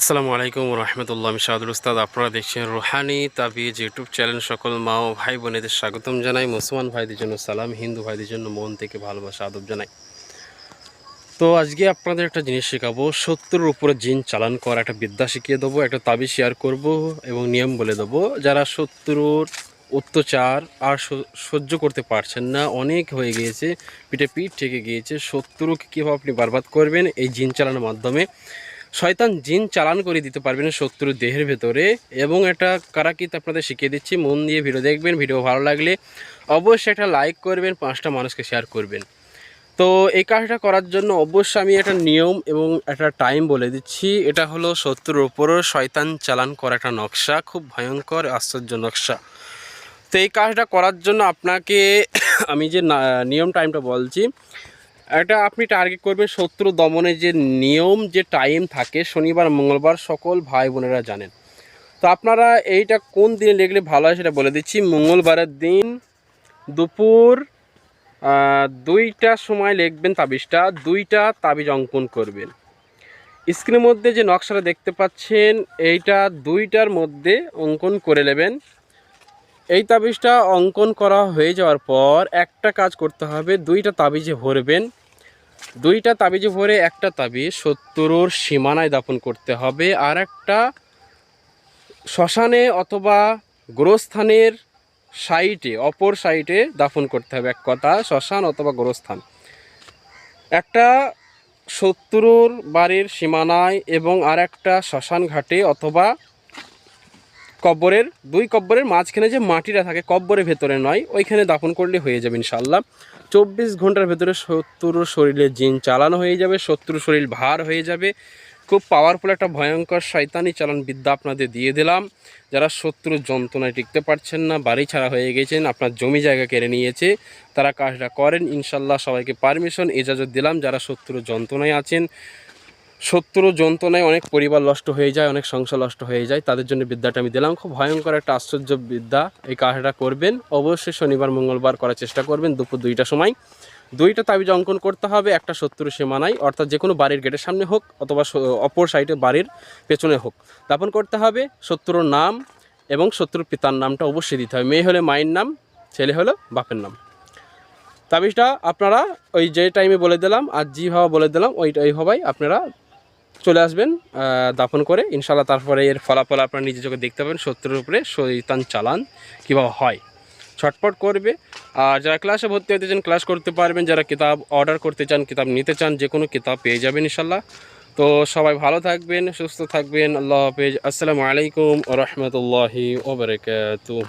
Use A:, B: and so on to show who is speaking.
A: আসসালামু আলাইকুম রহমতুল্লাহ, আমি শাহাদুল উস্তাদ। আপনারা দেখছেন রুহানি তাবিজ ইউটিউব চ্যানেল। সকল মা ও ভাই বোনেদের স্বাগতম জানাই। মুসলমান ভাইদের জন্য সালাম, হিন্দু ভাইদের জন্য মন থেকে ভালোবাসা, আদব জানাই। তো আজকে আপনাদের একটা জিনিস শেখাবো। সত্তরের উপরে জিন চালান করা একটা বিদ্যা শিখিয়ে দেবো, একটা তাবি শেয়ার করব এবং নিয়ম বলে দেবো। যারা সত্তরের অত্যাচার আর সহ্য করতে পারছেন না, অনেক হয়ে গিয়েছে, পিঠে পিঠ থেকে গিয়েছে। শত্রুকে কীভাবে আপনি বারবাদ করবেন? এই জিন চালানোর মাধ্যমে শয়তান জিন চালান করে দিতে পারবেন শত্রুর দেহের ভেতরে। এবং এটা কারাকিত আপনাদের শিখিয়ে দিচ্ছি। মন দিয়ে ভিডিও দেখবেন, ভিডিও ভালো লাগলে অবশ্যই একটা লাইক করবেন, পাঁচটা মানুষকে শেয়ার করবেন। তো এই কাজটা করার জন্য অবশ্যই আমি একটা নিয়ম এবং একটা টাইম বলে দিচ্ছি। এটা হলো শত্রুর ওপরও শয়তান চালান করা একটা নকশা, খুব ভয়ঙ্কর, আশ্চর্য নকশা। তো এই কাজটা করার জন্য আপনাকে আমি যে নিয়ম টাইমটা বলছি এটা আপনি টার্গেট করবেন শত্রু দমনের যে নিয়ম যে টাইম থাকে শনিবার মঙ্গলবার সকল ভাই বোনেরা জানেন। তো আপনারা এইটা কোন দিনে লিখলে ভালো হয় সেটা বলে দিচ্ছি। মঙ্গলবারের দিন দুপুর আহ, দুইটার সময় লিখবেন তাবিজটা দুইটা তাবিজ অঙ্কন করবেন। স্ক্রিনের মধ্যে যে নকশাটা দেখতে পাচ্ছেন এইটা দুইটার মধ্যে অঙ্কন করে নেবেন। এই তাবিজটা অঙ্কন করা হয়ে যাওয়ার পর একটা কাজ করতে হবে, দুইটা তাবিজে ভরবেন। দুইটা তাবিজে ভরে একটা তাবিজ সত্তরুর সীমানায় দাপন করতে হবে আর একটা শ্মশানে অথবা গোরস্থানের সাইটে, অপর সাইটে দাফন করতে হবে এক কথা, শ্মশান অথবা গোরস্থান। একটা শত্রুর বাড়ির সীমানায় এবং আর একটা শ্মশান ঘাটে অথবা কব্বরের, দুই কব্বরের মাঝখানে যে মাটিটা থাকে কব্বরের ভেতরে নয়, ওইখানে দাফন করলে হয়ে যাবে ইনশাল্লাহ চব্বিশ ঘণ্টার ভেতরে শত্রুর শরীরে জিন চালানো হয়ে যাবে শত্রুর শরীর ভার হয়ে যাবে। খুব পাওয়ারফুল একটা ভয়ঙ্কর শয়তানি চালান বিদ্যা আপনাদের দিয়ে দিলাম। যারা শত্রুর যন্ত্রণায় টিকতে পারছেন না, বাড়ি ছাড়া হয়ে গেছেন, আপনার জমি জায়গা কেড়ে নিয়েছে, তারা কাজটা করেন ইনশাল্লাহ সবাইকে পারমিশন এজাজত দিলাম। যারা শত্রুর যন্ত্রণায় আছেন শত্রু যন্ত্রণায় অনেক পরিবার নষ্ট হয়ে যায়, অনেক সংসার নষ্ট হয়ে যায়। তাদের জন্য বিদ্যাটা আমি দিলাম। খুব ভয়ঙ্কর একটা আশ্চর্য বিদ্যা এই কাজটা করবেন। অবশ্যই শনিবার, মঙ্গলবার করার চেষ্টা করবেন দুপুর দুইটার সময়। দুইটা তাবিজ অঙ্কন করতে হবে, একটা শত্রু সীমানায় অর্থাৎ যে কোনো বাড়ির গেটের সামনে হোক অথবা অপর সাইডে বাড়ির পেছনে হোক। দাপন করতে হবে, শত্রুর নাম এবং শত্রুর পিতার নামটা অবশ্যই দিতে হবে। মেয়ে হলে মায়ের নাম, ছেলে হলো বাপের নাম। তাবিজটা আপনারা ওই যে টাইমে বলে দিলাম, আর যেভাবে বলে দিলাম ওই ওইভাবেই আপনারা চলে আসবেন দাফন করে। ইনশাল্লাহ তারপরে এর ফলাফল আপনারা নিজে চোখে দেখতে পাবেন শত্রুর উপরে শৈতান চালান কীভাবে হয়। ছটপট করবে। আর যারা ক্লাসে ভর্তি হতে চান, ক্লাস করতে পারবেন। যারা কিতাব অর্ডার করতে চান, কিতাব নিতে চান, যে কোনো কিতাব পেয়ে যাবেন ইনশাল্লাহ তো সবাই ভালো থাকবেন, সুস্থ থাকবেন। আল্লাহ হাফেজ। আসসালামু আলাইকুম রহমতুল্লাহি ওবরাকাতুহ